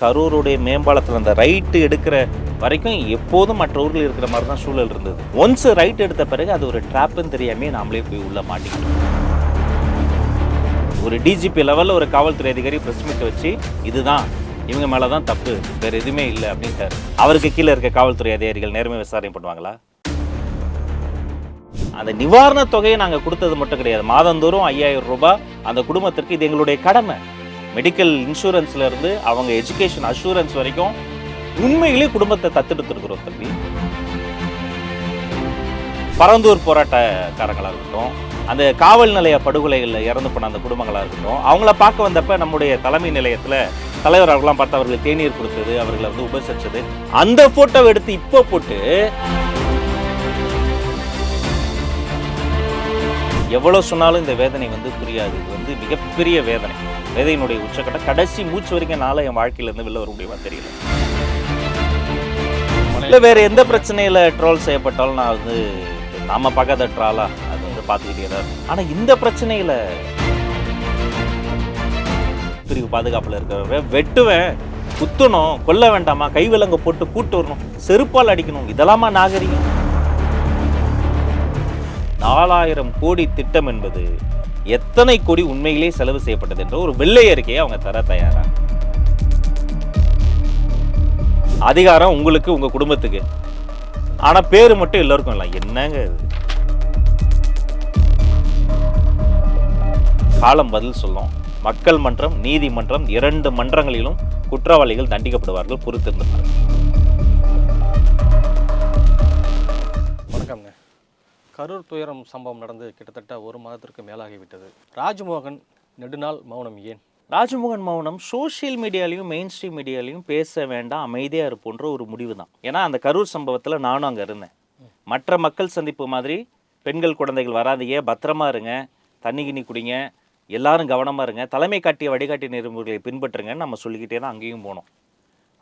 கரூருடைய மேம்பாலத்தில் அந்த ரைட்டு எடுக்கிற வரைக்கும் எப்போதும் மற்ற ஊரில் இருக்கிற மாதிரி தான் சூழல் இருந்தது. ஒன்ஸ் ரைட் எடுத்த பிறகு அது ஒரு ட்ராப்புன்னு தெரியாமே நாமளே போய் உள்ள மாட்டிக்கிட்டோம். ஒரு டிஜிபி லெவலில் ஒரு காவல்துறை அதிகாரி ப்ரெஸ் மீட் வச்சு இதுதான் இவங்க மேலே தான் தப்பு வேறு எதுவுமே இல்லை அப்படின்ட்டார். அவருக்கு கீழே இருக்க காவல்துறை அதிகாரிகள் நேர்மை விசாரணை பண்ணுவாங்களா? அந்த நிவாரணத் தொகையை நாங்கள் கொடுத்தது மட்டும் கிடையாது. மாதந்தோறும் ஐயாயிரம் ரூபாய் அந்த குடும்பத்திற்கு இது எங்களுடைய கடமை. மெடிக்கல் இன்சூரன்ஸ்லேருந்து அவங்க எஜுகேஷன் அஷூரன்ஸ் வரைக்கும் உண்மையிலே குடும்பத்தை தத்தெடுத்துருக்குறோம் தம்பி. பரந்தூர் போராட்டக்காரங்களாக இருக்கட்டும் அந்த காவல் நிலைய படுகொலைகளில் இறந்து போன அந்த குடும்பங்களாக இருக்கட்டும் அவங்கள பார்க்க வந்தப்ப நம்முடைய தலைமை நிலையத்தில் தலைவர் அவர்களாம் பார்த்து அவர்களுக்கு தேநீர் கொடுத்தது அவர்களை வந்து உபசரிச்சது. அந்த ஃபோட்டோவை எடுத்து இப்போ போட்டு எவ்வளோ சொன்னாலும் இந்த வேதனை வந்து புரியாது. இது வந்து மிகப்பெரிய வேதனை. விதையினுடைய உச்சக்கட்ட கடைசி மூச்சு வரைக்கும் நாளை என் வாழ்க்கையிலேருந்து வெளில வர முடியுமா தெரியல. இல்லை வேறு எந்த பிரச்சனையில் ட்ரோல் செய்யப்பட்டாலும் நான் வந்து நம்ம பார்க்காத ட்ராலா அது வந்து பார்த்துக்கிட்டே தான் ஆனால் இந்த பிரச்சனையில் பிரிவு பாதுகாப்பில் இருக்கிறவரை வெட்டுவேன் குத்தணும் கொல்ல வேண்டாமா கை விலங்கு போட்டு கூட்டு வரணும் செருப்பால் அடிக்கணும் இதெல்லாமா நாகரிகம்? நாலாயிரம் கோடி திட்டம் என்பது எத்தனை கோடி உண்மையிலே செலவு செய்யப்பட்டது என்ற ஒரு வெள்ளை அறிக்கையை அவங்க தர தயாரா? அதிகாரம் உங்களுக்கு உங்க குடும்பத்துக்கு. ஆனா பேரு மட்டும் எல்லாருக்கும் இல்லை என்னங்க இது? காலம் பதில் சொல்லும். மக்கள் மன்றம் நீதிமன்றம் இரண்டு மன்றங்களிலும் குற்றவாளிகள் தண்டிக்கப்படுவார்கள் பொறுத்திருந்தார்கள். கரூர் துயரம் சம்பவம் நடந்து கிட்டத்தட்ட ஒரு மாதத்திற்கு மேலாகிவிட்டது. ராஜ்மோகன் நெடுநாள் மௌனம் ஏன்? ராஜ்மோகன் மௌனம் சோஷியல் மீடியாலையும் மெயின் ஸ்ட்ரீம் மீடியாலையும் பேச வேண்டாம் அமைதியாக இருப்போன்ற ஒரு முடிவு தான் ஏன்னா அந்த கரூர் சம்பவத்தில் நானும் அங்கே இருந்தேன். மற்ற மக்கள் சந்திப்பு மாதிரி பெண்கள் குழந்தைகள் வராதீங்க பத்திரமா இருங்க தண்ணி கிண்ணி குடிங்க எல்லாரும் கவனமாக இருங்க தலைமை காட்டிய வழிகாட்டி நெறிமுறைகளை பின்பற்றுங்கன்னு நம்ம சொல்லிக்கிட்டே தான் அங்கேயும் போனோம்.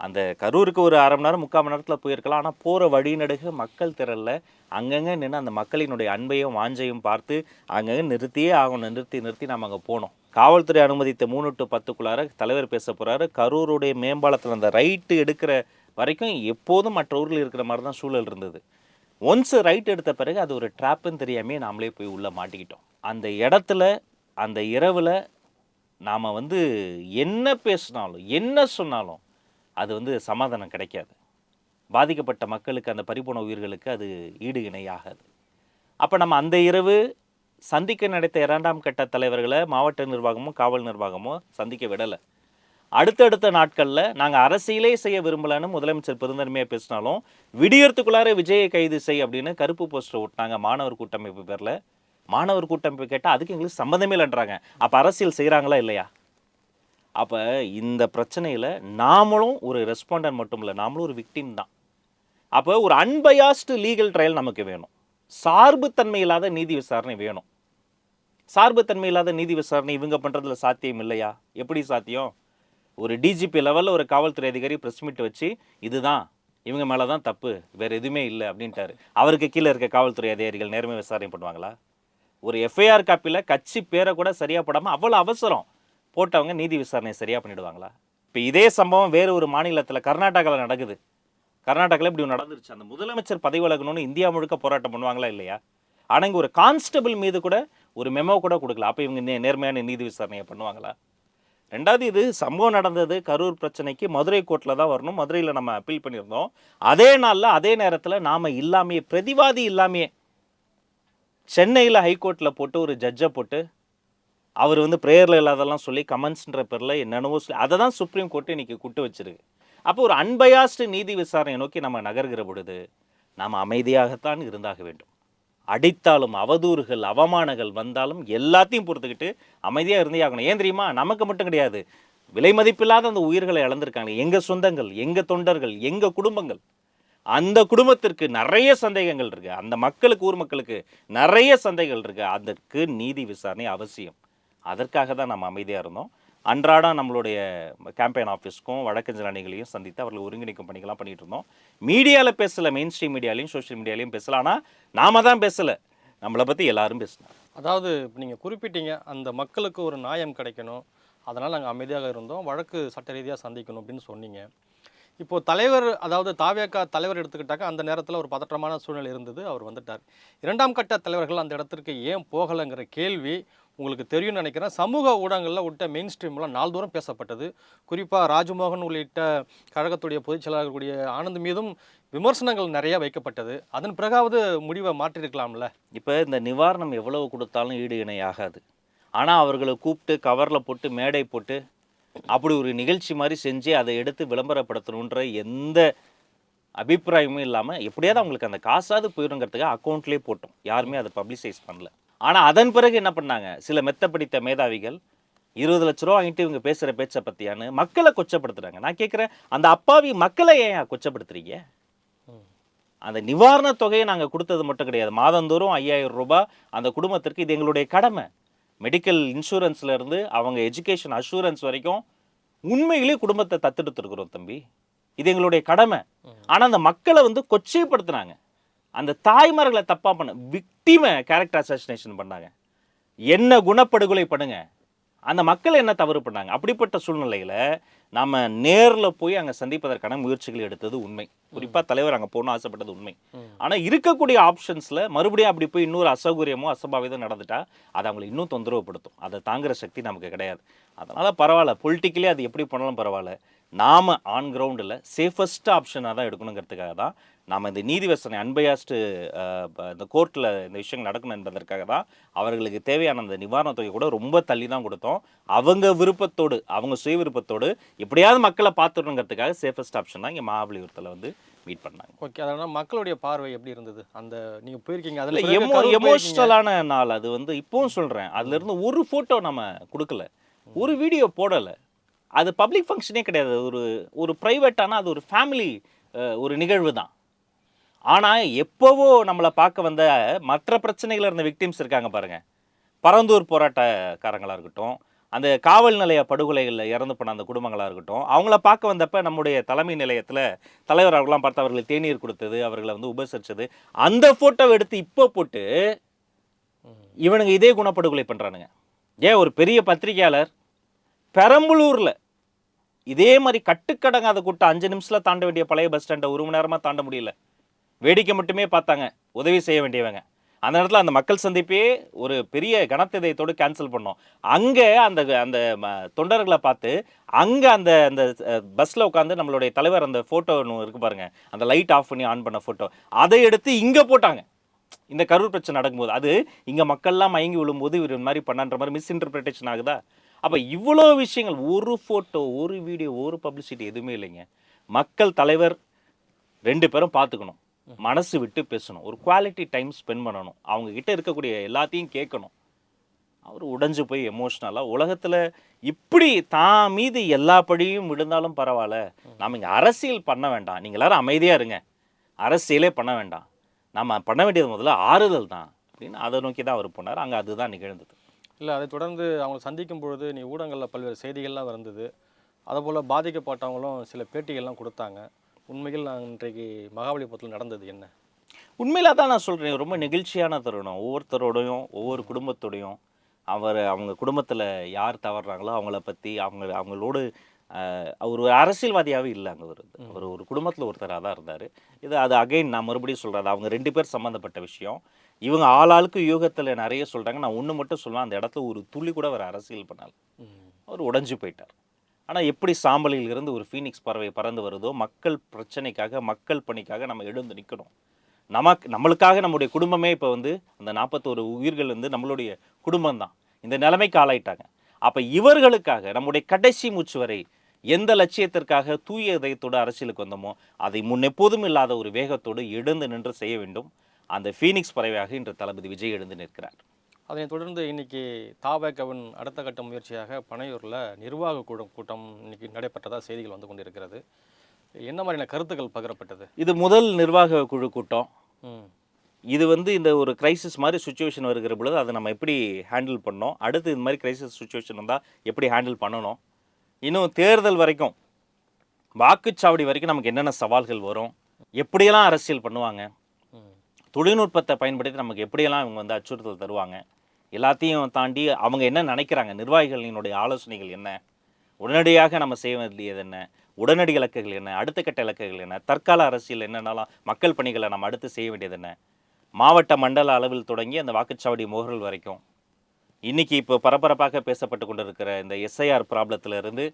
அந்த கரூருக்கு ஒரு அரை மணி நேரம் முக்கால் மணி நேரத்தில் போயிருக்கலாம். ஆனால் போகிற வழிநடுகு மக்கள் திரளில். அங்கங்கே நின்று அந்த மக்களினுடைய அன்பையும் வாஞ்சையும் பார்த்து அங்கங்கே நிறுத்தியே ஆகணும். நிறுத்தி நிறுத்தி நம்ம அங்கே போனோம். காவல்துறை அனுமதித்த மூணு டு பத்துக்குள்ளார தலைவர் பேச போகிறாரு கரூருடைய மேம்பாலத்தில் அந்த ரைட்டு எடுக்கிற வரைக்கும் எப்போதும் மற்ற ஊரில் இருக்கிற மாதிரி தான் சூழல் இருந்தது. ஒன்ஸ் ரைட் எடுத்த பிறகு அது ஒரு ட்ராப்புன்னு தெரியாமே நாமளே போய் உள்ளே மாட்டிக்கிட்டோம். அந்த இடத்துல அந்த இரவில் நாம் வந்து என்ன பேசினாலும் என்ன சொன்னாலும் அது வந்து சமாதானம் கிடைக்காது. பாதிக்கப்பட்ட மக்களுக்கு அந்த பறிபோன உயிர்களுக்கு அது ஈடு இணையாகாது. அப்போ நம்ம அந்த இரவு சந்திக்க நடத்த இரண்டாம் கட்ட தலைவர்களை மாவட்ட நிர்வாகமும் காவல் நிர்வாகமும் சந்திக்க விடலை. அடுத்தடுத்த நாட்களில் நாங்கள் அரசியலே செய்ய விரும்பலன்னு முதலமைச்சர் பெருந்தன்மையாக பேசினாலும் விடியறதுக்குள்ளார விஜயை கைது செய் அப்படின்னு கருப்பு போஸ்டர் ஓட்டினாங்க மாணவர் கூட்டமைப்பு பேரில். மாணவர் கூட்டமைப்பு கேட்டால் அதுக்கு எங்களுக்கு சம்மந்தமே இல்லைன்றாங்க. அப்போ அரசியல் செய்கிறாங்களா இல்லையா? அப்போ இந்த பிரச்சனையில் நாமளும் ஒரு ரெஸ்பாண்டன்ட் மட்டும் இல்லை நாமளும் ஒரு விக்டிம் தான். அப்போ ஒரு அன்பயாஸ்டு லீகல் ட்ரையல் நமக்கு வேணும். சார்புத்தன்மை இல்லாத நீதி விசாரணை வேணும். சார்புத்தன்மை இல்லாத நீதி விசாரணை இவங்க பண்ணுறதுல சாத்தியம் இல்லையா? எப்படி சாத்தியம்? ஒரு டிஜிபி லெவலில் ஒரு காவல்துறை அதிகாரி ப்ரெஸ் மீட் வச்சு இதுதான் இவங்க மேலே தான் தப்பு வேறு எதுவுமே இல்லை அப்படின்ட்டாரு. அவருக்கு கீழே இருக்க காவல்துறை அதிகாரிகள் நேர்மையாக விசாரணை பண்ணுவாங்களா? ஒரு எஃப்ஐஆர் காப்பியில் கட்சி பேரை கூட சரியாக போடாமல் அவ்வளோ அவசரம். போட்டவங்க நீதி விசாரணை சரியாக பண்ணிடுவாங்களா? இப்போ இதே சம்பவம் வேறு ஒரு மாநிலத்தில் கர்நாடகாவில் நடக்குது. கர்நாடகாவில் இப்படி நடந்துருச்சு. அந்த முதலமைச்சர் பதவி விலகணும்னு இந்தியா முழுக்க போராட்டம் பண்ணுவாங்களா இல்லையா? ஆனால் இங்கே ஒரு கான்ஸ்டபிள் மீது கூட ஒரு மெமோ கூட கொடுக்கல. அப்போ இவங்க நே- நேர்மையான நீதி விசாரணையை பண்ணுவாங்களா? ரெண்டாவது இது சம்பவம் நடந்தது கரூர் பிரச்சனைக்கு மதுரை கோர்ட்டில் தான் வரணும். மதுரையில் நம்ம அப்பீல் பண்ணியிருந்தோம். அதே நாளில் அதே நேரத்தில் நாம் இல்லாமையே பிரதிவாதி இல்லாமையே சென்னையில் ஹைகோர்ட்டில் போட்டு ஒரு ஜட்ஜை போட்டு அவர் வந்து ப்ரேயரில் இல்லாதெல்லாம் சொல்லி கமெண்ட்ஸ்ன்ற பேரில் என்னென்னவோ சொல்லி அதை தான் சுப்ரீம் கோர்ட்டு இன்னைக்கு குட்டு வச்சிருக்கு. அப்போ ஒரு அன்பயாஸ்டு நீதி விசாரணை நோக்கி நம்ம நகர்கிற பொழுது நாம் அமைதியாகத்தான் இருந்தாக வேண்டும். அடித்தாலும் அவதூறுகள் அவமானங்கள் வந்தாலும் எல்லாத்தையும் பொறுத்துக்கிட்டு அமைதியாக இருந்தே ஆகணும். ஏன் தெரியுமா? நமக்கு மட்டும் கிடையாது. விலை மதிப்பில்லாத அந்த உயிர்களை இழந்திருக்காங்க எங்கள் சொந்தங்கள் எங்கள் தொண்டர்கள் எங்கள் குடும்பங்கள்? அந்த குடும்பத்திற்கு நிறைய சந்தேகங்கள் இருக்குது அந்த மக்களுக்கு ஊர் மக்களுக்கு நிறைய சந்தேகங்கள் இருக்குது அதற்கு நீதி விசாரணை அவசியம். அதற்காக தான் நம்ம அமைதியாக இருந்தோம். அன்றாடம் நம்மளுடைய கேம்பெயின் ஆஃபீஸ்க்கும் வழக்கறிஞர் அணிகளையும் சந்தித்து அவர்களை ஒருங்கிணைக்கும் பணிகள்லாம் பண்ணிகிட்டு இருந்தோம். மீடியாவில் பேசலை மெயின் ஸ்ட்ரீம் மீடியாலையும் சோஷியல் மீடியாலையும் பேசல. ஆனால் நாம தான் பேசலை. நம்மளை பற்றி எல்லாரும் பேசினாங்க. அதாவது இப்போ நீங்கள் குறிப்பிட்டீங்க அந்த மக்களுக்கு ஒரு நியாயம் கிடைக்கணும். அதனால் நாங்கள் அமைதியாக இருந்தோம். வழக்கு சட்ட ரீதியாக சந்திக்கணும் அப்படின்னு சொன்னீங்க. இப்போது தலைவர் அதாவது தாவியக்கா தலைவர் எடுத்துக்கிட்டாக்க அந்த நேரத்தில் ஒரு பதற்றமான சூழ்நிலை இருந்தது. அவர் வந்துட்டார். இரண்டாம் கட்ட தலைவர்கள் அந்த இடத்திற்கு ஏன் போகலைங்கிற கேள்வி உங்களுக்கு தெரியும்னு நினைக்கிறேன். சமூக ஊடகங்களில் விட்ட மெயின் ஸ்ட்ரீம்லாம் நாள்தோறும் பேசப்பட்டது. குறிப்பாக ராஜ்மோகன் உள்ளிட்ட கழகத்துடைய பொதுச் செயலாளர் கூடிய ஆனந்த் மீதும் விமர்சனங்கள் நிறையா வைக்கப்பட்டது. அதன் பிறகாவது முடிவை மாற்றிருக்கலாம்ல இப்போ இந்த நிவாரணம் எவ்வளவு கொடுத்தாலும் ஈடு இணை ஆகாது ஆனால் அவர்களை கூப்பிட்டு கவரில் போட்டு மேடை போட்டு அப்படி ஒரு நிகழ்ச்சி மாதிரி செஞ்சு அதை எடுத்து விளம்பரப்படுத்தணுன்ற எந்த அபிப்பிராயமும் இல்லாமல் எப்படியாவது அவங்களுக்கு அந்த காசாவது போயிடுங்கிறதுக்காக அக்கௌண்ட்லேயே போட்டோம். யாருமே அதை பப்ளிசைஸ் பண்ணல. ஆனால் அதன் பிறகு என்ன பண்ணாங்க? சில மெத்த பிடித்த மேதாவிகள் இருபது லட்ச ரூபா வாங்கிட்டு இவங்க பேசுகிற பேச்சை பற்றியான்னு மக்களை கொச்சப்படுத்துறாங்க. நான் கேட்குறேன் அந்த அப்பாவி மக்களை ஏன் கொச்சப்படுத்துறீங்க? அந்த நிவாரணத் தொகையை நாங்கள் கொடுத்தது மட்டும் கிடையாது. மாதந்தோறும் ஐயாயிரம் ரூபாய் அந்த குடும்பத்திற்கு இது எங்களுடைய கடமை. மெடிக்கல் இன்சூரன்ஸ்ல இருந்து அவங்க எஜுகேஷன் அஷூரன்ஸ் வரைக்கும் உண்மையிலேயே குடும்பத்தை தத்தெடுத்துருக்குறோம் தம்பி. இது எங்களுடைய கடமை. ஆனால் அந்த மக்களை வந்து கொச்சைப்படுத்துனாங்க அந்த தாய்மார்களை தப்பா பண்ண. விக்டிமை கேரக்டர் அசாசினேஷன் பண்ணாங்க. என்ன குணப்படுகொலை பண்ணுங்க. அந்த மக்கள் என்ன தவறு பண்ணாங்க. அப்படிப்பட்ட சூழ்நிலையில நாம நேர்ல போய் அங்க சந்திப்பதற்கான முயற்சிகள் எடுத்தது உண்மை. குறிப்பா தலைவர் அங்க போகணும்னு ஆசைப்பட்டது உண்மை. ஆனா இருக்கக்கூடிய ஆப்ஷன்ஸ்ல மறுபடியும் அப்படி போய் இன்னொரு அசௌகரியமோ அசம்பாவிதம் நடந்துட்டா அது அவங்களை இன்னும் தொந்தரவுப்படுத்தும் அதை தாங்குற சக்தி நமக்கு கிடையாது. அதனால பரவாயில்ல. பொலிட்டிக்கலி அது எப்படி பண்ணாலும் பரவாயில்ல. நாம ஆன் கிரவுண்டில் சேஃபஸ்ட் ஆப்ஷனாக தான் எடுக்கணுங்கிறதுக்காக தான் நாம இந்த நீதி விசாரணை அன்பயாஸ்டு இந்த கோர்ட்டில் இந்த விஷயங்கள் நடக்கணும் என்பதற்காக தான் அவர்களுக்கு தேவையான அந்த நிவாரணத் தொகை கூட ரொம்ப தள்ளி தான் கொடுத்தோம். அவங்க விருப்பத்தோடு அவங்க சுய விருப்பத்தோடு எப்படியாவது மக்களை பார்த்துடணுங்கிறதுக்காக சேஃபஸ்ட் ஆப்ஷன் தான் இங்கே மகாபலிபுரத்தில் வந்து மீட் பண்ணாங்க. ஓகே அதனால் மக்களுடைய பார்வை எப்படி இருந்தது? அந்த நீங்கள் போயிருக்கீங்க அதில் எமோ எமோஷ்னலான நாள் அது வந்து இப்பவும் சொல்கிறேன் அதுலேருந்து ஒரு ஃபோட்டோ நம்ம கொடுக்கல. ஒரு வீடியோ போடலை. அது பப்ளிக் ஃபங்க்ஷனே கிடையாது. ஒரு ஒரு ப்ரைவேட்டான அது ஒரு ஃபேமிலி ஒரு நிகழ்வு தான். ஆனால் எப்போவோ நம்மளை பார்க்க வந்த மற்ற பிரச்சனைகள் இருந்த விக்டிம்ஸ் இருக்காங்க பாருங்கள் பரந்தூர் போராட்டக்காரங்களாக இருக்கட்டும் அந்த காவல் நிலைய படுகொலைகளில் இறந்து போன அந்த குடும்பங்களாக இருக்கட்டும் அவங்கள பார்க்க வந்தப்ப நம்முடைய தலைமை நிலையத்தில் தலைவர் அவர்களாம் பார்த்து அவர்களுக்கு தேநீர் கொடுத்தது அவர்களை வந்து உபசரித்தது அந்த ஃபோட்டோவை எடுத்து இப்போ போட்டு இவனுங்க இதே குணப்படுகொலை பண்ணுறானுங்க ஏன் ஒரு பெரிய பத்திரிகையாளர் பெரம்பலூரில் இதே மாதிரி கட்டுக்கடங்காத கூட்டம் அஞ்சு நிமிஷத்தில் தாண்ட வேண்டிய பழைய பஸ் ஸ்டாண்டை ஒரு மணி நேரமாக தாண்ட முடியல. வேடிக்கை மட்டுமே பார்த்தாங்க. உதவி செய்ய வேண்டியவங்க. அந்த இடத்துல அந்த மக்கள் சந்திப்பே ஒரு பெரிய கனத்திதயத்தோடு கேன்சல் பண்ணோம். அங்கே அந்த அந்த ம, தொண்டர்களை பார்த்து அங்கே அந்த அந்த பஸ்ஸில் உட்காந்து நம்மளுடைய தலைவர் அந்த ஃபோட்டோ ஒன்று இருக்கு பாருங்கள் அந்த லைட் ஆஃப் பண்ணி ஆன் பண்ண ஃபோட்டோ அதை எடுத்து இங்கே போட்டாங்க. இந்த கரூர் பிரச்சனை நடக்கும்போது. அது இங்கே மக்கள்லாம் மயங்கி விழும்போது இவர் இந்த மாதிரி பண்ணான்ற மாதிரி மிஸ் இன்டர்பிரிட்டேஷன் ஆகுதா? அப்போ இவ்வளோ விஷயங்கள். ஒரு ஃபோட்டோ ஒரு வீடியோ ஒரு பப்ளிசிட்டி எதுவுமே இல்லைங்க. மக்கள் தலைவர் ரெண்டு பேரும் பார்த்துக்கணும். மனசு விட்டு பேசணும். ஒரு குவாலிட்டி டைம் ஸ்பெண்ட் பண்ணணும். அவங்க கிட்ட இருக்கக்கூடிய எல்லாத்தையும் கேட்கணும். அவர் உடைஞ்சு போய் எமோஷ்னலாக உலகத்தில் இப்படி தான் மீது எல்லா படியும் விழுந்தாலும் பரவாயில்ல. நாம் இங்கே அரசியல் பண்ண வேண்டாம். நீங்கள் எல்லாரும் அமைதியாக இருங்க. அரசியலே பண்ண வேண்டாம். நம்ம பண்ண வேண்டியது முதல்ல ஆறுதல் தான் அப்படின்னு அதை நோக்கி தான் அவர் போனார். அங்கே அதுதான் நிகழ்ந்தது. இல்லை அதை தொடர்ந்து அவங்க சந்திக்கும் பொழுது நீ ஊடகங்களில் பல்வேறு செய்திகள்லாம் வந்தது. அதுபோல் பாதிக்கப்பட்டவங்களும் சில பேட்டிகள்லாம் கொடுத்தாங்க. உண்மையில் நான் இன்றைக்கு மகாபலிபுரத்தில் நடந்தது என்ன? உண்மையில தான் நான் சொல்கிறேன் ரொம்ப நெகிழ்ச்சியான தருணம். ஒவ்வொருத்தரோடையும் ஒவ்வொரு குடும்பத்தோடையும் அவர் அவங்க குடும்பத்தில் யார் தவறுறாங்களோ அவங்கள பற்றி அவங்க அவங்களோடு அவர் ஒரு அரசியல்வாதியாகவே இல்லை அங்கே ஒரு அவர் ஒரு குடும்பத்தில் ஒருத்தராக தான் இருந்தார். இது அது அகைன் நான் மறுபடியும் சொல்கிறேன் அவங்க ரெண்டு பேர் சம்மந்தப்பட்ட விஷயம். இவங்க ஆளாளுக்கு யூகத்தில் நிறைய சொல்கிறாங்க நான் ஒன்று மட்டும் சொல்லுவேன் அந்த இடத்துல ஒரு துளி கூட அவர் அரசியல் பண்ணால். அவர் உடைஞ்சு போயிட்டார். ஆனால் எப்படி சாம்பலில் இருந்து ஒரு ஃபீனிக்ஸ் பறவை பறந்து வருதோ மக்கள் பிரச்சனைக்காக மக்கள் பணிக்காக நம்ம எழுந்து நிற்கணும் நமக்கு நம்மளுக்காக நம்முடைய குடும்பமே இப்போ வந்து அந்த நாற்பத்தோரு உயிர்கள் வந்து நம்மளுடைய குடும்பம் தான் இந்த நிலைமைக்கு ஆளாயிட்டாங்க. அப்போ இவர்களுக்காக நம்முடைய கடைசி மூச்சு வரை எந்த லட்சியத்திற்காக தூய இதயத்தோடு அரசியலுக்கு வந்தோமோ அதை முன்னெப்போதும் இல்லாத ஒரு வேகத்தோடு எழுந்து நின்று செய்ய வேண்டும். அந்த ஃபீனிக்ஸ் பறவையாக இன்று தளபதி விஜய் எழுந்து நிற்கிறார். அதனைத் தொடர்ந்து இன்னைக்கு தாவேக்கவின் அடுத்த கட்ட முயற்சியாக பனையூரில் நிர்வாக கூட்டம் கூட்டம் இன்னைக்கு நடைபெற்றதா செய்திகள் வந்து கொண்டிருக்கிறது. என்ன மாதிரியான கருத்துக்கள் பகிரப்பட்டது? இது முதல் நிர்வாக குழு கூட்டம். இது வந்து இந்த ஒரு கிரைசிஸ் மாதிரி சுச்சுவேஷன் வருகிற பொழுது அதை நம்ம எப்படி ஹேண்டில் பண்ணோம்? அடுத்து இந்த மாதிரி கிரைசிஸ் சுச்சுவேஷன் வந்தால் எப்படி ஹேண்டில் பண்ணணும்? இன்னும் தேர்தல் வரைக்கும் வாக்குச்சாவடி வரைக்கும் நமக்கு என்னென்ன சவால்கள் வரும்? எப்படியெல்லாம் அரசியல் பண்ணுவாங்க? தொழில்நுட்பத்தை பயன்படுத்தி நமக்கு எப்படியெல்லாம் இவங்க வந்து அச்சுறுத்தல் தருவாங்க எல்லாத்தையும் தாண்டி அவங்க என்ன நினைக்கிறாங்க நிர்வாகிகளினுடைய ஆலோசனைகள் என்ன உடனடியாக நம்ம செய்ய வேண்டியது என்ன உடனடி இலக்குகள் என்ன அடுத்த கட்ட இலக்குகள் என்ன தற்கால அரசியல் என்னென்னலாம் மக்கள் பணிகளை நம்ம அடுத்து செய்ய வேண்டியது என்ன மாவட்ட மண்டல அளவில் தொடங்கி அந்த வாக்குச்சாவடி முகர்கள் வரைக்கும். இன்னைக்கு இப்போ பரபரப்பாக பேசப்பட்டு கொண்டிருக்கிற இந்த எஸ்ஐஆர் ப்ராப்ளத்திலிருந்து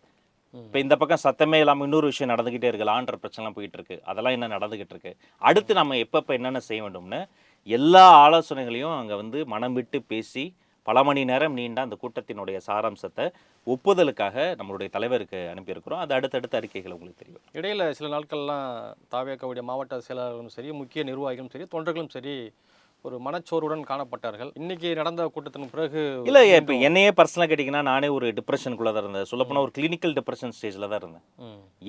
இப்போ இந்த பக்கம் சத்தமே இல்லாமல் இன்னொரு விஷயம் நடந்துக்கிட்டே இருக்கு. லான்ற பிரச்சனைலாம் போயிட்டு இருக்கு அதெல்லாம் என்ன நடந்துகிட்டு இருக்கு அடுத்து நம்ம எப்பப்போ என்னென்ன செய்ய வேண்டும்னு எல்லா ஆலோசனைகளையும் அங்கே வந்து மனம் விட்டு பேசி பல மணி நேரம் நீண்ட அந்த கூட்டத்தினுடைய சாராம்சத்தை ஒப்புதலுக்காக நம்மளுடைய தலைவருக்கு அனுப்பியிருக்கிறோம். அது அடுத்தடுத்த அறிக்கைகள் உங்களுக்கு தெரியும். இடையில் சில நாட்கள்லாம் தாவேக்கவுடைய மாவட்ட செயலாளர்களும் சரி முக்கிய நிர்வாகிகளும் சரி தொண்டர்களும் சரி ஒரு மனச்சோர்வுடன் காணப்பட்டார்கள். இன்னைக்கு நடந்த கூட்டத்தின் பிறகு இல்லை இப்போ என்னையே பர்சனலாக கேட்டிங்கன்னா நானே ஒரு டிப்ரெஷனுக்குள்ளே தான் இருந்தேன். சொல்லப்போனால் ஒரு கிளினிக்கல் டிப்ரெஷன் ஸ்டேஜில் தான் இருந்தேன்.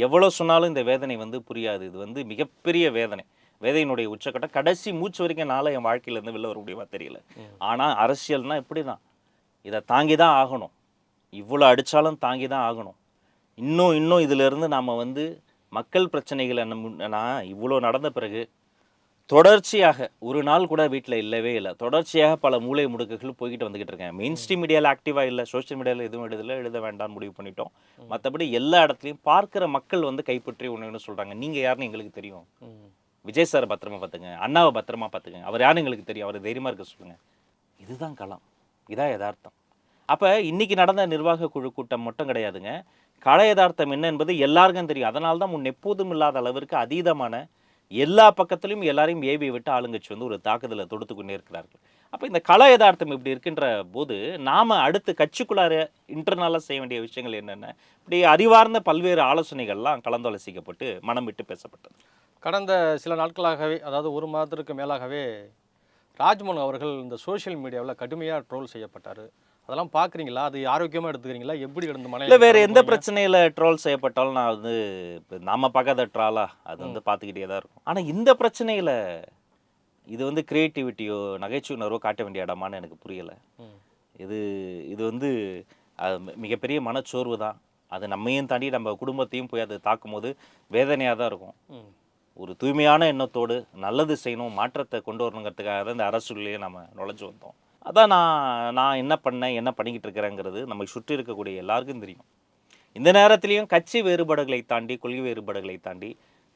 எவ்வளோ சொன்னாலும் இந்த வேதனை வந்து புரியாது. இது வந்து மிகப்பெரிய வேதனை. வேதனையினுடைய உச்சக்கட்டம். கடைசி மூச்சு வரைக்கும் நாளை என் வாழ்க்கையிலேருந்து வெளில வர முடியுமா தெரியல. ஆனால் அரசியல்னா இப்படி தான் இதை தாங்கி தான் ஆகணும். இவ்வளோ அடித்தாலும் தாங்கி தான் ஆகணும். இன்னும் இன்னும் இதிலிருந்து நாம் வந்து மக்கள் பிரச்சனைகளை நம்ம நான் இவ்வளோ நடந்த பிறகு தொடர்ச்சியாக ஒரு நாள் கூட வீட்டில் இல்லவே இல்லை. தொடர்ச்சியாக பல மூளை முடுக்குகள் போய்கிட்டு வந்துகிட்டு இருக்கேன். மெயின் ஸ்ட்ரீம் மீடியாவில் ஆக்டிவாக இல்லை சோஷியல் மீடியாவில் எதுவும் எழுதல எழுத வேண்டாம்னு முடிவு பண்ணிட்டோம். மற்றபடி எல்லா இடத்துலையும் பார்க்குற மக்கள் வந்து கைப்பற்றி ஒன்று சொல்கிறாங்க நீங்கள் யாருன்னு எங்களுக்கு தெரியும். விஜய் சார் பத்திரமா பார்த்துங்க அண்ணாவை பத்திரமா பார்த்துங்க அவர் யாருன்னு எங்களுக்கு தெரியும். அவர் தைரியமாக இருக்க சொல்லுங்க. இதுதான் களம் இதான் யதார்த்தம். அப்போ இன்னைக்கு நடந்த நிர்வாக குழு கூட்டம் மட்டும் கிடையாதுங்க. கள யதார்த்தம் என்ன என்பது எல்லாருக்கும் தெரியும். அதனால தான் முன் எப்போதும் இல்லாத அளவிற்கு அதீதமான எல்லா பக்கத்துலையும் எல்லாரையும் ஏவி விட்டு ஆளுங்கட்சி வந்து ஒரு தாக்குதலை தொடுத்து கொண்டே இருக்கிறார்கள். அப்போ இந்த கள யதார்த்தம் இப்படி இருக்கின்ற போது நாம் அடுத்து கட்சிக்குள்ளார இன்டர்னலாக செய்ய வேண்டிய விஷயங்கள் என்னென்ன? இப்படி அறிவார்ந்த பல்வேறு ஆலோசனைகள்லாம் கலந்தாலோசிக்கப்பட்டு மனம் விட்டு பேசப்பட்டது. கடந்த சில நாட்களாகவே அதாவது ஒரு மாதத்திற்கு மேலாகவே ராஜ்மோகன் அவர்கள் இந்த சோஷியல் மீடியாவில் கடுமையாக ட்ரோல் செய்யப்பட்டார். அதெல்லாம் பார்க்குறீங்களா அது ஆரோக்கியமாக எடுத்துக்கிறீங்களா? எப்படி கிடந்த மன இல்லை வேறு எந்த பிரச்சனையில் ட்ரோல் செய்யப்பட்டாலும் நான் வந்து இப்போ நாம பார்க்காத ட்ராலா அது வந்து பார்த்துக்கிட்டே தான் இருக்கும். ஆனால் இந்த பிரச்சனையில் இது வந்து கிரியேட்டிவிட்டியோ நகைச்சுவை உணர்வோ காட்ட வேண்டிய இடமான்னு எனக்கு புரியலை. இது இது வந்து மிகப்பெரிய மனச்சோர்வு தான். அது நம்மையும் தாண்டி நம்ம குடும்பத்தையும் போய் அது தாக்கும் போது வேதனையாக தான் இருக்கும். ஒரு தூய்மையான எண்ணத்தோடு நல்லது செய்யணும் மாற்றத்தை கொண்டு வரணுங்கிறதுக்காக தான் இந்த அரசுலேயே நம்ம நுழைஞ்சு வந்தோம். அதான் நான் நான் என்ன பண்ணேன் என்ன பண்ணிக்கிட்டு இருக்கிறேங்கிறது நம்மை சுற்றி இருக்கக்கூடிய எல்லாருக்கும் தெரியும். இந்த நேரத்திலையும் கட்சி வேறுபாடுகளை தாண்டி கொள்கை வேறுபாடுகளை தாண்டி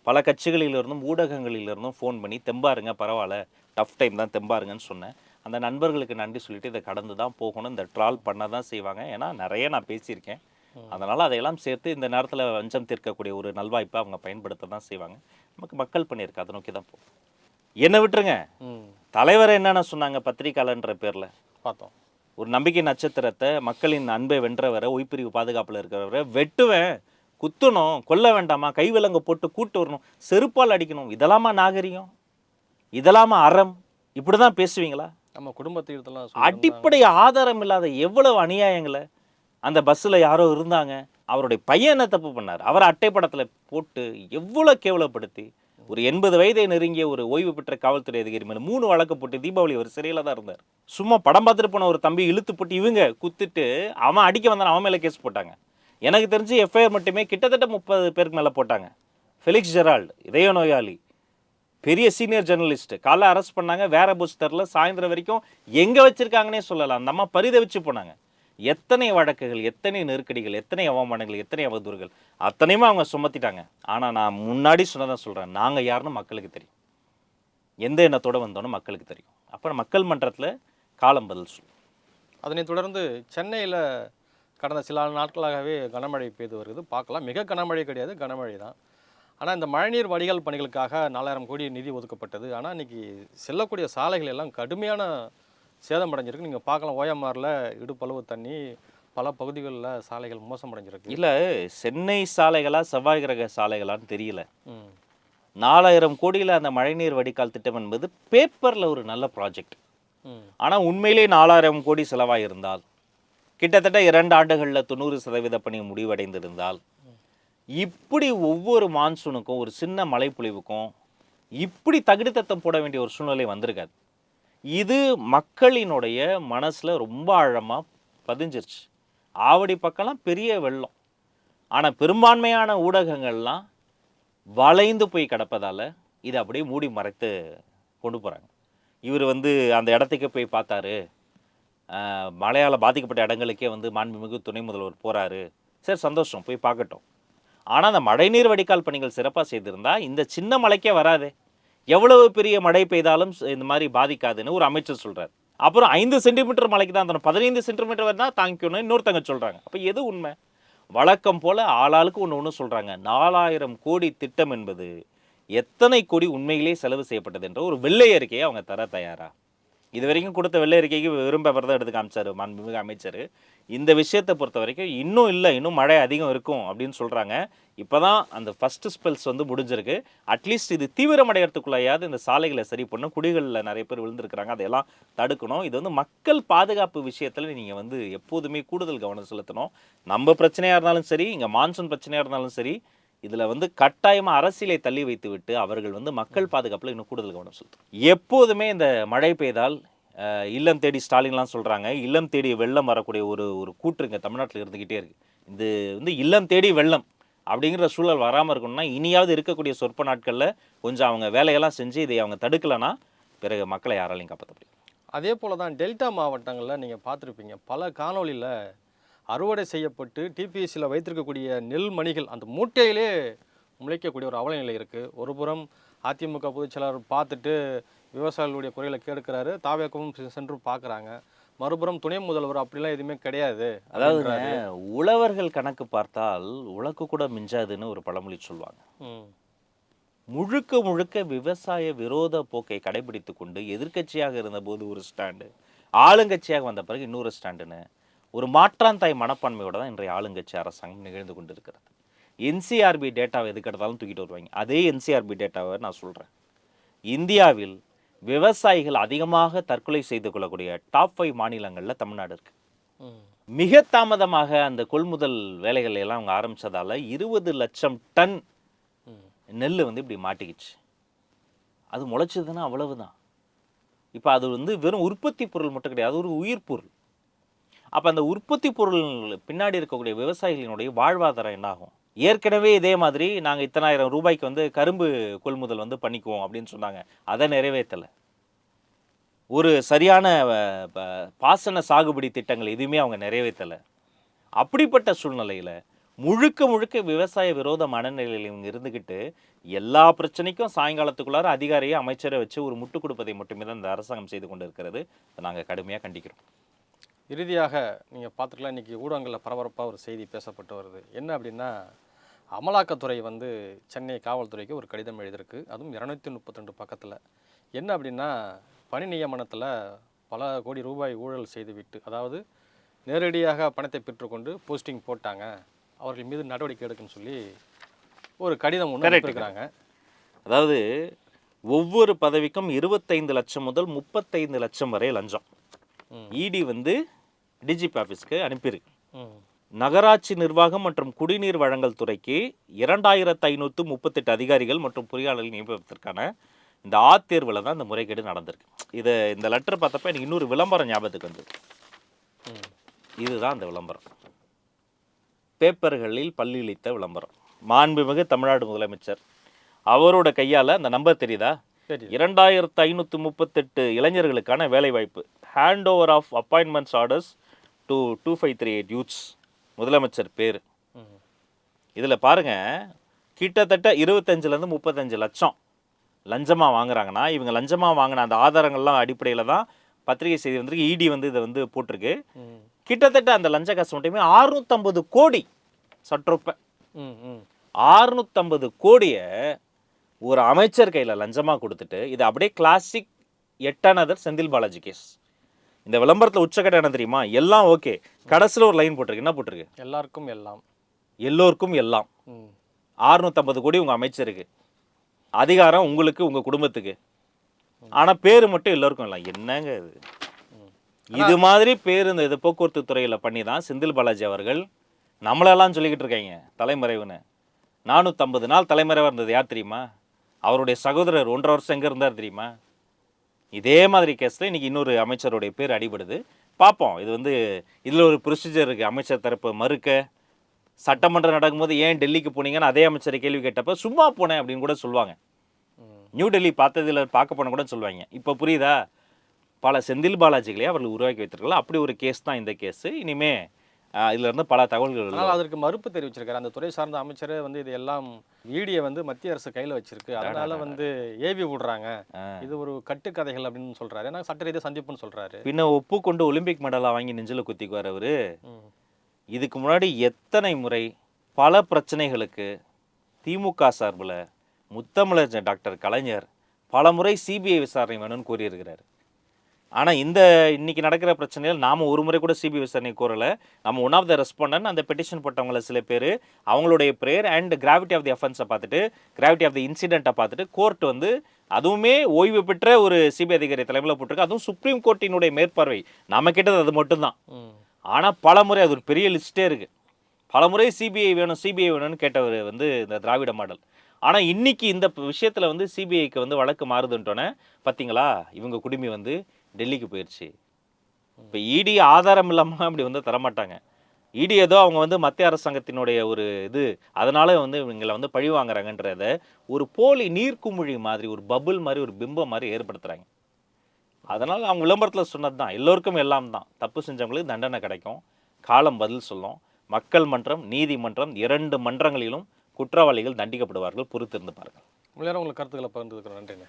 பல கட்சிகளிலிருந்தும் ஊடகங்களிலிருந்தும் ஃபோன் பண்ணி தெம்பாருங்க பரவாயில்ல டஃப் டைம் தான் தெம்பாருங்கன்னு சொன்னேன். அந்த நண்பர்களுக்கு நன்றி சொல்லிட்டு இதை கடந்து தான் போகணும் இந்த ட்ரால் பண்ண தான் செய்வாங்க. ஏன்னா நிறைய நான் பேசியிருக்கேன். அதனால் அதையெல்லாம் சேர்த்து இந்த நேரத்தில் வஞ்சம் தீர்க்கக்கூடிய ஒரு நல்வாய்ப்பை அவங்க பயன்படுத்த தான் செய்வாங்க. நமக்கு மக்கள் பண்ணியிருக்கு அதை நோக்கி தான் போகும். என்னை விட்டுருங்க. தலைவர் என்னென்ன சொன்னாங்க பத்திரிக்கையாளர்ன்ற பேரில்? பார்த்தோம். ஒரு நம்பிக்கை நட்சத்திரத்தை மக்களின் அன்பை வென்றவரை ஒய்பிரிவு பாதுகாப்பில் இருக்கிறவரை வெட்டுவேன் குத்தணும் கொல்ல வேண்டாமா கைவிலங்க போட்டு கூட்டு வரணும் செருப்பால் அடிக்கணும் இதெல்லாமா நாகரிகம்? இதெல்லாமா அறம்? இப்படி தான் பேசுவீங்களா? நம்ம குடும்பத்தை இதெல்லாம் அடிப்படை ஆதாரம் இல்லாத எவ்வளவு அநியாயங்களை அந்த பஸ்ஸில் யாரோ இருந்தாங்க அவருடைய பையன் என்ன தப்பு பண்ணார்? அவரை அட்டைப்படத்தில் போட்டு எவ்வளோ கேவலப்படுத்தி ஒரு எண்பது வயதை நெருங்கிய ஒரு ஓய்வு பெற்ற காவல்துறை அதிகாரி மேலே மூணு வழக்கு போட்டு தீபாவளி அவர் சிறையில் தான் இருந்தார். சும்மா படம் பார்த்துட்டு போன ஒரு தம்பி இழுத்து போட்டு இவங்க குத்துட்டு அவன் அடிக்க வந்தான் அவன் மேலே கேஸ் போட்டாங்க. எனக்கு தெரிஞ்சு எஃப்ஐஆர் மட்டுமே கிட்டத்தட்ட முப்பது பேருக்கு மேலே போட்டாங்க. ஃபெலிக்ஸ் ஜெரால்டு இதய நோயாளி பெரிய சீனியர் ஜெர்னலிஸ்ட் காலைல அரெஸ்ட் பண்ணாங்க வேற பஸ் தெரில சாயந்தரம் வரைக்கும் எங்கே வச்சுருக்காங்கன்னே சொல்லலாம் அந்த அம்மா பரிதவிச்சு போனாங்க. எத்தனை வழக்குகள் எத்தனை நெருக்கடிகள் எத்தனை அவமானங்கள் எத்தனை அவதூறுகள் அத்தனையுமே அவங்க சுமத்திட்டாங்க. ஆனால் நான் முன்னாடி சொன்னதான் சொல்கிறேன் நாங்கள் யாருன்னு மக்களுக்கு தெரியும். எந்த எண்ணத்தோட வந்தோன்னு மக்களுக்கு தெரியும். அப்புறம் மக்கள் மன்றத்தில் காலம் பதில் சொல்லும். அதனை தொடர்ந்து சென்னையில் கடந்த சில நாட்களாகவே கனமழை பெய்து வருகிறது பார்க்கலாம். மிக கனமழை கிடையாது. கனமழை தான். ஆனால் இந்த மழைநீர் வடிகால் பணிகளுக்காக நாலாயிரம் கோடி நிதி ஒதுக்கப்பட்டது. ஆனால் இன்னைக்கு செல்லக்கூடிய சாலைகள் எல்லாம் கடுமையான சேதமடைஞ்சிருக்கு நீங்கள் பார்க்கலாம் ஓஎம்ஆரில் இடுப்பளவு தண்ணி பல பகுதிகளில் சாலைகள் மோசமடைஞ்சிருக்கு இல்லை சென்னை சாலைகளா செவ்வாய் கிரக சாலைகளான்னு தெரியல. நாலாயிரம் கோடியில் அந்த மழைநீர் வடிகால் திட்டம் என்பது பேப்பரில் ஒரு நல்ல ப்ராஜெக்ட். ஆனால் உண்மையிலே நாலாயிரம் கோடி செலவாயிருந்தால் கிட்டத்தட்ட இரண்டு ஆண்டுகளில் தொண்ணூறு சதவீத பணி முடிவடைந்திருந்தால் இப்படி ஒவ்வொரு மான்சூனுக்கும் ஒரு சின்ன மழைப்பொழிவுக்கும் இப்படி தகுதித்தத்தம் போட வேண்டிய ஒரு சூழ்நிலை வந்திருக்காது. இது மக்களினுடைய மனசில் ரொம்ப ஆழமாக பதிஞ்சிருச்சு. ஆவடி பக்கம்லாம் பெரிய வெள்ளம். ஆனால் பெரும்பான்மையான ஊடகங்கள்லாம் வளைந்து போய் கிடப்பதால் இதை அப்படியே மூடி மறைத்து கொண்டு போகிறாங்க இவர் வந்து அந்த இடத்துக்கு போய் பார்த்தாரு. மழையால் பாதிக்கப்பட்ட இடங்களுக்கே வந்து மாண்புமிகு துணை முதல்வர் போகிறாரு சரி சந்தோஷம் போய் பார்க்கட்டும். ஆனால் அந்த மழைநீர் வடிகால் பணிகள் சிறப்பாக செய்திருந்தால் இந்த சின்ன மலைக்கே வராதே. எவ்வளவு பெரிய மழை பெய்தாலும் இந்த மாதிரி பாதிக்காதுன்னு ஒரு அமைச்சர் சொல்கிறார் அப்புறம் ஐந்து சென்டிமீட்டர் மழைக்கு தான் தரணும் பதினைந்து சென்டிமீட்டர் வரை தான் இன்னொருத்தங்க சொல்கிறாங்க அப்போ எது உண்மை? வழக்கம் போல் ஆளாளுக்கு ஒன்று ஒன்று சொல்கிறாங்க நாலாயிரம் கோடி திட்டம் என்பது எத்தனை கோடி உண்மையிலேயே செலவு செய்யப்பட்டது என்ற ஒரு வெள்ளை அறிக்கையை அவங்க தர தயாரா? இது வரைக்கும் கொடுத்த வெள்ளை அறிக்கைக்கு வெறும் பேப்பர் தான் எடுத்து காமிச்சார் மாண்புமிகு அமைச்சர். இந்த விஷயத்தை பொறுத்த வரைக்கும் இன்னும் இல்லை இன்னும் மழை அதிகம் இருக்கும் அப்படின்னு சொல்கிறாங்க இப்போ தான் அந்த ஃபஸ்ட்டு ஸ்பெல்ஸ் வந்து முடிஞ்சிருக்கு. அட்லீஸ்ட் இது தீவிரமடைகிறதுக்குள்ளையாவது இந்த சாலைகளை சரி பண்ணும் குடிகளில் நிறைய பேர் விழுந்திருக்கிறாங்க. அதையெல்லாம் தடுக்கணும். இது வந்து மக்கள் பாதுகாப்பு விஷயத்தில் நீங்கள் வந்து எப்போதுமே கூடுதல் கவனம் செலுத்தணும். நம்ம பிரச்சனையாக இருந்தாலும் சரி இங்கே மான்சூன் பிரச்சனையாக இருந்தாலும் சரி இதில் வந்து கட்டாயமாக அரசியலை தள்ளி வைத்து விட்டு அவர்கள் வந்து மக்கள் பாதுகாப்பில் இன்னும் கூடுதல் கவனம் செலுத்தணும் எப்போதுமே இந்த மழை பெய்தால் இல்லம் தேடி ஸ்டாலின்லாம் சொல்கிறாங்க இல்லம் தேடி வெள்ளம் வரக்கூடிய ஒரு ஒரு கூற்று இங்கே தமிழ்நாட்டில் இருந்துக்கிட்டே இருக்கு. இது வந்து இல்லம் தேடி வெள்ளம் அப்படிங்கிற சூழல் வராமல் இருக்கணும்னா இனியாவது இருக்கக்கூடிய சொற்ப நாட்களில் கொஞ்சம் அவங்க வேலையெல்லாம் செஞ்சு இதை அவங்க தடுக்கலைன்னா பிறகு மக்களை யாராலையும் காப்பாற்ற முடியும் அதே போல தான் டெல்டா மாவட்டங்களில் நீங்கள் பார்த்துருப்பீங்க பல காணொளியில் அறுவடை செய்யப்பட்டு டிபிஎஸ்சியில் வைத்திருக்கக்கூடிய நெல் மணிகள் அந்த மூட்டையிலே முளைக்கக்கூடிய ஒரு அவல நிலை இருக்குது ஒரு புறம் அதிமுக பொதுச்செயலாளர் பார்த்துட்டு விவசாயிகளுடைய குறைகளை கேட்கிறாரு. தாவேக்கவும் சென்று பார்க்குறாங்க. மறுபுறம் துணை முதல்வர் அப்படிலாம் எதுவுமே கிடையாது அப்படின்றாரு. உழவர்கள் கணக்கு பார்த்தால் உலக்கு கூட மிஞ்சாதுன்னு ஒரு பழமொழி சொல்லுவாங்க. முழுக்க முழுக்க விவசாய விரோத போக்கை கடைபிடித்து கொண்டு எதிர்க்கட்சியாக இருந்தபோது ஒரு ஸ்டாண்டு ஆளுங்கட்சியாக வந்த பிறகு இன்னொரு ஸ்டாண்டுன்னு ஒரு மாற்றாந்தாய் மனப்பான்மையோட தான் இன்றைய ஆளுங்கட்சி அரசாங்கம் நிகழ்ந்து கொண்டிருக்கிறது. என்சிஆர்பி டேட்டாவை எதுக்கு எடுத்தாலும் தூக்கிட்டு வருவாங்க. அதே என்சிஆர்பி டேட்டாவை நான் சொல்கிறேன் இந்தியாவில் விவசாயிகள் அதிகமாக தற்கொலை செய்து கொள்ளக்கூடிய டாப் ஃபைவ் மாநிலங்களில் தமிழ்நாடு இருக்கு. ம். மிக தாமதமாக அந்த கொள்முதல் வேலைகளை எல்லாம் அவங்க ஆரம்பிச்சதால இருபது லட்சம் டன் நெல் வந்து இப்படி மாட்டிக்கிச்சு. அது முளைச்சதுன்னா அவ்வளவுதான். இப்போ அது வந்து வெறும் உற்பத்தி பொருள் மட்டும் கிடையாது ஒரு உயிர் பொருள். அப்போ அந்த உற்பத்தி பொருள் பின்னாடி இருக்கக்கூடிய விவசாயிகளினுடைய வாழ்வாதாரம் என்னாகும்? ஏற்கனவே இதே மாதிரி நாங்கள் இத்தனாயிரம் ரூபாய்க்கு வந்து கரும்பு கொள்முதல் வந்து பண்ணிக்குவோம் அப்படின்னு சொன்னாங்க. அதை நிறைவேற்றலை. ஒரு சரியான ப- பாசன சாகுபடி திட்டங்கள் எதுவுமே அவங்க நிறைவேற்றலை. அப்படிப்பட்ட சூழ்நிலையில் முழுக்க முழுக்க விவசாய விரோத மனநிலையில் இவங்க இருந்துக்கிட்டு எல்லா பிரச்சனைக்கும் சாயங்காலத்துக்குள்ளார அதிகாரியை அமைச்சரை வச்சு ஒரு முட்டு கொடுப்பதை மட்டுமே தான் இந்த அரசாங்கம் செய்து கொண்டு இருக்கிறது நாங்கள் கடுமையாக கண்டிக்கிறோம். இறுதியாக நீங்கள் பார்த்துக்கலாம் இன்றைக்கி ஊடகங்களில் பரபரப்பாக ஒரு செய்தி பேசப்பட்டு வருது. என்ன அப்படின்னா அமலாக்கத்துறை வந்து சென்னை காவல்துறைக்கு ஒரு கடிதம் எழுதியிருக்கு. அதுவும் இரநூத்தி முப்பத்திரெண்டு பக்கத்தில். என்ன அப்படின்னா பணி நியமனத்தில் பல கோடி ரூபாய் ஊழல் செய்துவிட்டு அதாவது நேரடியாக பணத்தை பெற்றுக்கொண்டு போஸ்டிங் போட்டாங்க. அவர்கள் மீது நடவடிக்கை எடுக்குன்னு சொல்லி ஒரு கடிதம் ஒன்று அனுப்பியிருக்கிறாங்க. அதாவது ஒவ்வொரு பதவிக்கும் இருபத்தைந்து லட்சம் முதல் முப்பத்தைந்து லட்சம் வரை லஞ்சம். இடி வந்து டிஜிபி ஆஃபீஸ்க்கு அனுப்பியிருக்கு. நகராட்சி நிர்வாகம் மற்றும் குடிநீர் வழங்கல் துறைக்கு இரண்டாயிரத்து ஐநூற்று முப்பத்தெட்டு அதிகாரிகள் மற்றும் பொறியாளர்கள் நியமிப்பதற்கான இந்த ஆ தேர்வில் தான் இந்த முறைகேடு நடந்திருக்கு. இது இந்த லெட்டர் பார்த்தப்ப எனக்கு இன்னொரு விளம்பரம் ஞாபகத்துக்கு வந்தது. இதுதான் அந்த விளம்பரம். பேப்பர்களில் பல்லிழித்த விளம்பரம். மாண்புமிகு தமிழ்நாடு முதலமைச்சர். அவரோட கையால் அந்த நம்பர் தெரியுதா? இரண்டாயிரத்து ஐநூற்று முப்பத்தெட்டு இளைஞர்களுக்கான வேலைவாய்ப்பு. Hand over of appointments orders to two five three eight youths முதலமைச்சர் பேர். இதில் பாருங்க கிட்டத்தட்ட இருபத்தஞ்சிலேருந்து முப்பத்தஞ்சு லட்சம் லஞ்சமாக வாங்குறாங்கன்னா இவங்க லஞ்சமாக வாங்கின அந்த ஆதாரங்கள்லாம் அடிப்படையில் தான் பத்திரிகை செய்தி வந்திருக்கு இடி வந்து இதை வந்து போட்டிருக்கு. கிட்டத்தட்ட அந்த லஞ்ச காசு மட்டுமே அறுநூத்தம்பது கோடி சற்றொப்ப. அறுநூத்தம்பது கோடியை ஒரு அமைச்சர் கையில் லஞ்சமாக கொடுத்துட்டு இது அப்படியே classic yet another Senthil Balaji case இந்த விளம்பரத்தில் உச்சக்கட்ட என்ன தெரியுமா? எல்லாம் ஓகே கடைசியில் ஒரு லைன் போட்டிருக்கு. என்ன போட்டிருக்கு? எல்லாருக்கும் எல்லாம். எல்லோருக்கும் எல்லாம். ம். அறுநூத்தம்பது கோடி உங்கள் அமைச்சருக்கு. அதிகாரம் உங்களுக்கு உங்கள் குடும்பத்துக்கு. ஆனால் பேர் மட்டும் எல்லோருக்கும் இல்லை என்னங்க இது. இது மாதிரி பேர் இந்த இது போக்குவரத்து துறையில் பண்ணி தான் செந்தில் பாலாஜி அவர்கள் நம்மளெல்லாம் சொல்லிக்கிட்டு இருக்காங்க தலைமறைவுன்னு. நானூற்றம்பது நாள் தலைமறைவாக இருந்தது யார் தெரியுமா? அவருடைய சகோதரர் ஒன்றரை வருஷம் எங்கே இருந்தார் தெரியுமா? இதே மாதிரி கேஸில் இன்னைக்கு இன்னொரு அமைச்சருடைய பேர் அடிபடுது. பார்ப்போம். இது வந்து இதில் ஒரு ப்ரொசீஜர் இருக்குது அமைச்சர் தரப்பு மறுக்க. சட்டமன்றம் நடக்கும்போது ஏன் டெல்லிக்கு போனீங்கன்னு அதே அமைச்சரை கேள்வி கேட்டப்ப சும்மா போனேன் அப்படின்னு கூட சொல்லுவாங்க. நியூ டெல்லி பார்த்ததில் பார்க்க போன கூட சொல்லுவாங்க. இப்போ புரியுதா? பல செந்தில் பாலாஜிகளே அவர்கள் உருவாக்கி வைத்திருக்கலாம். அப்படி ஒரு கேஸ் தான் இந்த கேஸ் இனிமே ஆஹ், இதுல இருந்து பல தகவல்கள் ஆனால் அதற்கு மறுப்பு தெரிவிச்சிருக்காரு. அந்த துறை சார்ந்த அமைச்சரே வந்து இது எல்லாம் ஈடியை வந்து மத்திய அரசு கையில் வச்சிருக்கு. அதனால வந்து ஏவி விடுறாங்க. இது ஒரு கட்டுக்கதைகள் அப்படின்னு சொல்றாரு. ஏன்னா சட்ட ரீதியாக சந்திப்புன்னு சொல்றாரு. பின்ன ஒப்புக்கொண்டு ஒலிம்பிக் மெடலா வாங்கி நெஞ்சில குத்திக்குவார் அவரு. இதுக்கு முன்னாடி எத்தனை முறை பல பிரச்சனைகளுக்கு திமுக சார்பில் முத்தமிழர் டாக்டர் கலைஞர் பல முறை சிபிஐ விசாரணை வேணும்னு கூறியிருக்கிறார். ஆனால் இந்த இன்னைக்கு நடக்கிற பிரச்சனையில் நாம் ஒரு முறை கூட சிபிஐ விசாரணை கோரலை. நம்ம ஒன் ஆஃப் த ரெஸ்பாண்டன் அந்த பெட்டிஷன் போட்டவங்கள சில பேர் அவங்களுடைய prayer and gravity of the அஃபென்ஸை பார்த்துட்டு கிராவிட்டி ஆஃப் தி இன்சிடெண்ட்டை பார்த்துட்டு கோர்ட் வந்து அதுவுமே ஓய்வு பெற்ற ஒரு சிபிஐ அதிகாரி தலைமையில் போட்டிருக்கு. அதுவும் சுப்ரீம் கோர்ட்டினுடைய மேற்பார்வை. நம்ம கிட்டது அது மட்டும்தான். ஆனால் பல முறை அது ஒரு பெரிய லிஸ்ட்டே இருக்கு. பல முறை சிபிஐ வேணும் சிபிஐ வேணும்னு கேட்டவர் வந்து இந்த திராவிட மாடல். ஆனால் இன்னைக்கு இந்த விஷயத்தில் வந்து சிபிஐக்கு வந்து வழக்கு மாறுதுன்ட்டோன்னே பார்த்தீங்களா இவங்க குடுமி வந்து டெல்லிக்கு போயிடுச்சு இப்போ இடி ஆதாரம் இல்லாமல் அப்படி வந்து தரமாட்டாங்க. இடி ஏதோ அவங்க வந்து மத்திய அரசாங்கத்தினுடைய ஒரு இது அதனால வந்து இவங்களை வந்து பழி வாங்குறாங்கன்றத ஒரு போலி நீர்க்குமிழி மாதிரி ஒரு பபுள் மாதிரி ஒரு பிம்பம் மாதிரி ஏற்படுத்துகிறாங்க அதனால் அவங்க விளம்பரத்தில் சொன்னது தான் எல்லோருக்கும் எல்லாம் தான். தப்பு செஞ்சவங்களுக்கு தண்டனை கிடைக்கும். காலம் பதில் சொல்லும். மக்கள் மன்றம் நீதிமன்றம் இரண்டு மன்றங்களிலும் குற்றவாளிகள் தண்டிக்கப்படுவார்கள் பொறுத்திருந்து பாருங்கள். இவ்வளவு உங்களுக்கு கருத்துக்களை பகிர்ந்துக்கிறோம். நன்றிண்ணே.